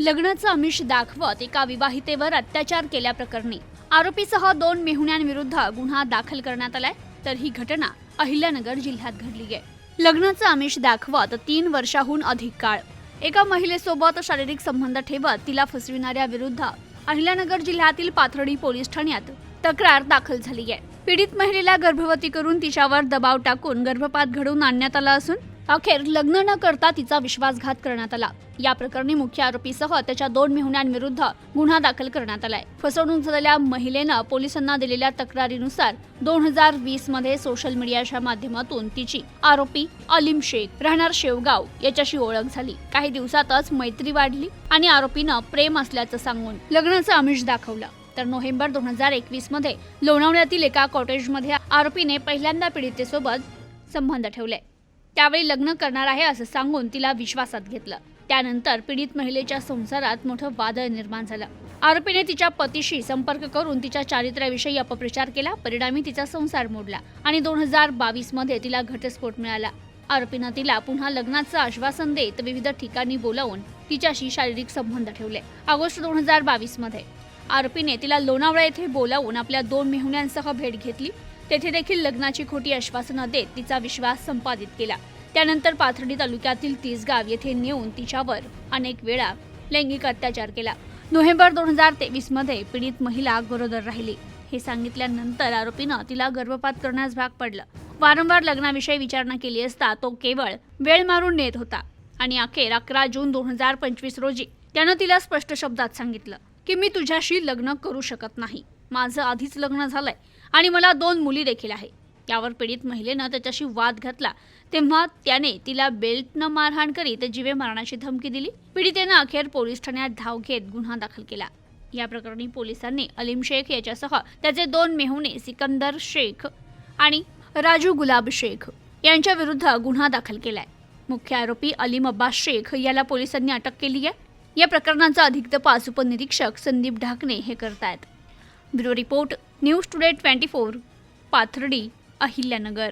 लग्नाचं आमिष दाखवत एका विवाहितेवर अत्याचार केल्याप्रकरणी आरोपीसह दोन मेहुण्यांविरुद्ध गुन्हा दाखल करण्यात आलाय तर ही घटना अहिल्यानगर जिल्ह्यात घडली आहे. लग्नाचं आमिष दाखवत तीन वर्षाहून अधिक काळ. एका महिलेसोबत शारीरिक संबंध ठेवत तिला फसविणाऱ्या विरुद्ध अहिल्यानगर जिल्ह्यातील पाथर्डी पोलीस ठाण्यात तक्रार दाखल झाली आहे. पीडित महिलेला गर्भवती करून तिच्यावर दबाव टाकून गर्भपात घडवून आणण्यात आला असून अखेर लग्न न करता तिचा विश्वासघात करण्यात आला. या प्रकरणी मुख्य आरोपीसह त्याच्या दोन मेहुण्यांविरुद्ध गुन्हा दाखल करण्यात आलाय. फसवणूक झालेल्या महिलेनं पोलिसांना दिलेल्या तक्रारीनुसार दोन हजार वीसमध्ये सोशल मीडियाच्या माध्यमातून तिची आरोपी अलीम शेख राहणार शेवगाव याच्याशी ओळख झाली. काही दिवसातच मैत्री वाढली आणि आरोपीनं प्रेम असल्याचं सांगून लग्नाचं आमिष दाखवलं. तर नोव्हेंबर दोन हजार एकवीसमध्ये लोणावळ्यातील एका कॉटेजमध्ये आरोपीने पहिल्यांदा पीडितेसोबत संबंध ठेवले. त्यावेळी लग्न करणार आहे असं सांगून तिला विश्वासात घेतलं. त्यानंतर पीडित महिलेच्या संसारात मोठं वादळ निर्माण झालं. आरोपीने तिच्या पतीशी संपर्क करून तिच्या चारित्र्याविषयी अपप्रचार केला परिणामी तिचा संसार मोडला आणि दोन हजार बावीसमध्ये तिला घटस्फोट मिळाला. आरोपीनं तिला पुन्हा लग्नाचं आश्वासन देत विविध ठिकाणी बोलावून तिच्याशी शारीरिक संबंध ठेवले. ऑगस्ट दोन हजार बावीसमध्ये आरोपीने तिला लोणावळा येथे बोलावून आपल्या दोन मेहुण्यांसह भेट घेतली. तेथे देखील लग्नाची खोटी आश्वासनं देत तिचा विश्वास संपादित केला. त्यानंतर पाथर्डी तालुक्यातील तिसगाव येथे नेऊन तिच्यावर अनेक वेळा लैंगिक अत्याचार केला. नोव्हेंबर दोन हजार तेवीसमध्ये पीडित महिला गरोदर राहिली. हे सांगितल्यानंतर आरोपीनं तिला गर्भपात करण्यास भाग पडलं. वारंवार लग्नाविषयी विचारणा केली असता तो केवळ वेळ मारून नेत होता आणि अखेर अकरा जून दोन हजार पंचवीस रोजी त्यानं तिला स्पष्ट शब्दात सांगितलं की मी तुझ्याशी लग्न करू शकत नाही. माझं आधीच लग्न झालंय. आणि मला दोन मुली देखील आहे. यावर पीडित महिलेनं त्याच्याशी वाद घातला. तेव्हा त्याने तिला बेल्टनं मारहाण करीत जीवे मारण्याची धमकी दिली. पीडितेनं अखेर पोलीस ठाण्यात धाव घेत गुन्हा दाखल केला. या प्रकरणी पोलिसांनी अलीम शेख याच्यासह त्याचे दोन मेहुणे सिकंदर शेख आणि राजू गुलाब शेख यांच्या विरुद्ध गुन्हा दाखल केलाय. मुख्य आरोपी अलीम अब्बास शेख याला पोलिसांनी अटक केली आहे. या प्रकरणाचा अधिक तपास उपनिरीक्षक संदीप ढाकणे हे करतायत. Bureau report news today twenty four Pathardi Ahilyanagar.